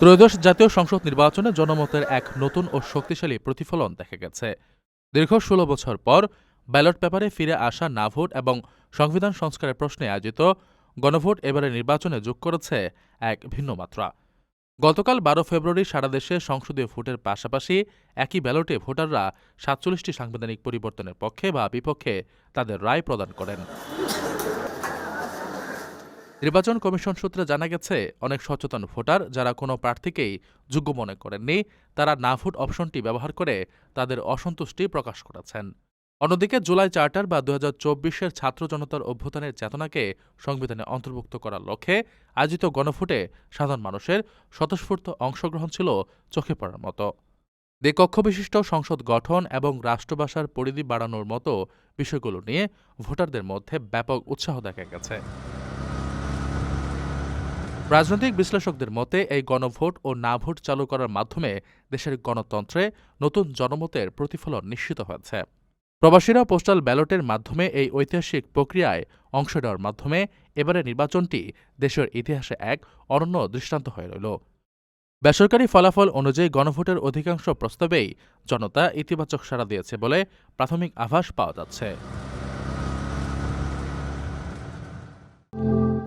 ত্রয়োদশ জাতীয় সংসদ নির্বাচনে জনমতের এক নতুন ও শক্তিশালী প্রতিফলন দেখা গেছে। দীর্ঘ ষোলো বছর পর ব্যালট পেপারে ফিরে আসা না ভোট এবং সংবিধান সংস্কারের প্রশ্নে আয়োজিত গণভোট এবারে নির্বাচনে যোগ করেছে এক ভিন্ন মাত্রা। গতকাল বারো ফেব্রুয়ারি সারা দেশে সংসদীয় ভোটের পাশাপাশি একই ব্যালটে ভোটাররা সাতচল্লিশটি সাংবিধানিক পরিবর্তনের পক্ষে বা বিপক্ষে তাদের রায় প্রদান করেন। নির্বাচন কমিশন সূত্রে জানা গেছে, অনেক সচেতন ভোটার যারা কোনো প্রার্থীকেই যোগ্য মনে করেননি, তারা না ভোট অপশনটি ব্যবহার করে তাদের অসন্তুষ্টি প্রকাশ করেছেন। অন্যদিকে জুলাই চার্টার বা দু হাজার চব্বিশের ছাত্র জনতার অভ্যুত্থানের চেতনাকে সংবিধানে অন্তর্ভুক্ত করার লক্ষ্যে আয়োজিত গণভোটে সাধারণ মানুষের স্বতঃস্ফূর্ত অংশগ্রহণ ছিল চোখে পড়ার মতো। দ্বিকক্ষ বিশিষ্ট সংসদ গঠন এবং রাষ্ট্রভাষার পরিধি বাড়ানোর মতো বিষয়গুলো নিয়ে ভোটারদের মধ্যে ব্যাপক উৎসাহ দেখা গেছে। রাজনৈতিক বিশ্লেষকদের মতে, এই গণভোট ও না ভোট চালু করার মাধ্যমে দেশের গণতন্ত্রে নতুন জনমতের প্রতিফলন নিশ্চিত হয়েছে। প্রবাসীরা পোস্টাল ব্যালটের মাধ্যমে এই ঐতিহাসিক প্রক্রিয়ায় অংশ নেওয়ার মাধ্যমে এবারে নির্বাচনটি দেশের ইতিহাসে এক অনন্য দৃষ্টান্ত হয়ে রইল। বেসরকারি ফলাফল অনুযায়ী গণভোটের অধিকাংশ প্রস্তাবেই জনতা ইতিবাচক সাড়া দিয়েছে বলে প্রাথমিক আভাস পাওয়া যাচ্ছে।